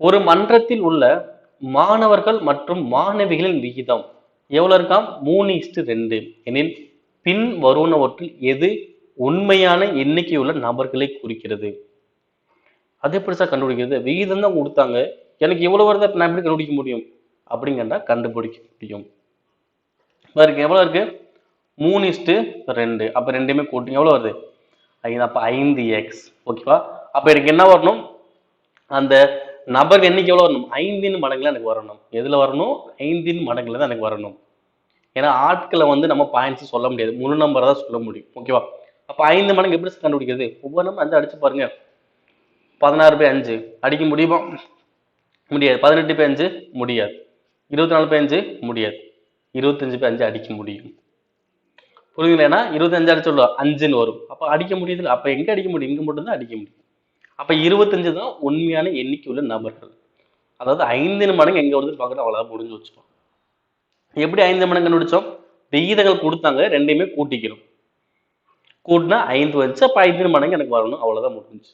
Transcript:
ஒரு மன்றத்தில் உள்ள மாணவர்கள் மற்றும் மாணவிகளின் விகிதம் எவ்வளோ இருக்காம்? மூணு இஸ்டு ரெண்டு. எனில் பின் வருவனவற்றில் எது உண்மையான எண்ணிக்கையுள்ள நபர்களை குறிக்கிறது? அது எப்படி சார் கண்டுபிடிக்கிறது? விகிதம் தான் கொடுத்தாங்க. எனக்கு எவ்வளோ வருதா? நான் எப்படி கண்டுபிடிக்க முடியும்? அப்படிங்கிறதா கண்டுபிடிக்க முடியும். பாருங்க எவ்வளோ இருக்கு? மூணு இஸ்டு ரெண்டு. அப்போ ரெண்டுமே கூட்டிங்க எவ்வளோ வருது? ஐந்து அப்போ ஐந்து எக்ஸ் ஓகேவா அப்போ எனக்கு என்ன வரணும்? அந்த நபர் எண்ணிக்கை எவ்வளோ வரணும்? ஐந்தின் மடங்குல எனக்கு வரணும். எதில் வரணும்? ஐந்தின் மடங்குல தான் எனக்கு வரணும். ஏன்னா ஆட்களை வந்து நம்ம பாயிண்ட்ஸ் சொல்ல முடியாது. முழு நம்பரை தான் சொல்ல முடியும். ஓகேவா அப்போ ஐந்து மடங்கு எப்படி கண்டுபிடிக்கிறது? ஒவ்வொரு நம்பர் அஞ்சு அடிச்சு பாருங்க. பதினாறு பை அஞ்சு. அடிக்க முடியுமா? முடியாது. பதினெட்டு பை அஞ்சு முடியாது. இருபத்தி நாலு பை அஞ்சு முடியாது. இருபத்தஞ்சு பை அஞ்சு அடிக்க முடியும். புரியுதுங்களா? இருபத்தஞ்சு அடிச்சு அஞ்சுன்னு வரும். அப்போ அடிக்க முடியுது அப்போ எங்கே அடிக்க முடியும்? இங்கே மட்டும்தான் அடிக்க முடியும். அப்போ இருபத்தஞ்சு தான் உண்மையான எண்ணிக்கை உள்ள நபர்கள். அதாவது ஐந்து மடங்கு எங்கே வருதுன்னு பார்க்கறது அவ்வளோதான் முடிஞ்சு வச்சுக்கோம் எப்படி ஐந்து மடங்கு கண்டுபிடிச்சோம்? விகிதங்கள் கொடுத்தாங்க ரெண்டையுமே கூட்டிக்கணும் கூட்டினா ஐந்து வந்துச்சு அப்போ ஐந்து மடங்கு எனக்கு வரணும். அவ்வளோதான் முடிஞ்சு